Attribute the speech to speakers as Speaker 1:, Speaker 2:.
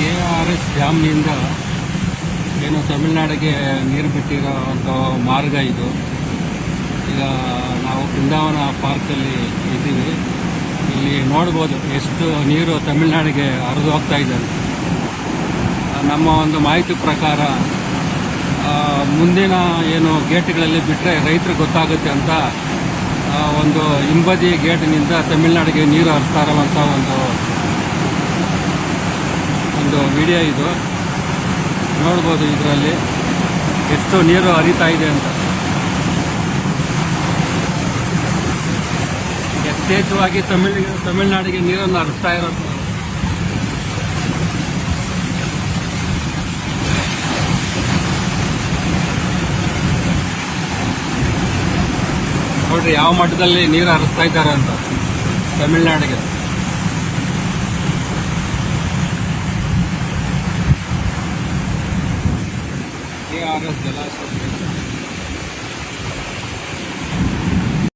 Speaker 1: K R S ಡ್ಯಾಮ್ನಿಂದ ಏನು ತಮಿಳುನಾಡಿಗೆ ನೀರು ಬಿಟ್ಟಿರೋವಂಥ ಮಾರ್ಗ ಇದು ಈಗ ನಾವು ಬೃಂದಾವನ ಪಾರ್ಕಲ್ಲಿ ಇದ್ದೀವಿ ಇಲ್ಲಿ ನೋಡ್ಬೋದು ಎಷ್ಟು ನೀರು ತಮಿಳುನಾಡಿಗೆ ಹರಿದು ಹೋಗ್ತಾ ಇದೆ ಅಂತ. ನಮ್ಮ ಒಂದು ಮಾಹಿತಿ ಪ್ರಕಾರ ಮುಂದಿನ ಏನು ಗೇಟ್ಗಳಲ್ಲಿ ಬಿಟ್ಟರೆ ರೈತರು ಗೊತ್ತಾಗುತ್ತೆ ಅಂತ ಒಂದು ಹಿಂಬದಿ ಗೇಟ್ನಿಂದ ತಮಿಳುನಾಡಿಗೆ ನೀರು ಹರಿಸ್ತಾ ಇರುವಂಥ ಒಂದು ಒಂದು ವಿಡಿಯೋ ಇದು. ನೋಡ್ಬೋದು ಇದರಲ್ಲಿ ಎಷ್ಟು ನೀರು ಹರಿತಾ ಇದೆ ಅಂತ. ಯಥೇಚ್ಛವಾಗಿ ತಮಿಳ್, ತಮಿಳ್ನಾಡಿಗೆ ನೀರನ್ನು ಹರಿಸ್ತಾ ಇರೋದು. ನೋಡ್ರಿ, ಯಾವ ಮಟ್ಟದಲ್ಲಿ ನೀರು ಹರಿಸ್ತಾ ಇದ್ದಾರೆ ಅಂತ ತಮಿಳುನಾಡಿಗೆ. ಕೆ ಆರ್ ಎಸ್ ಜಲಾಶಯ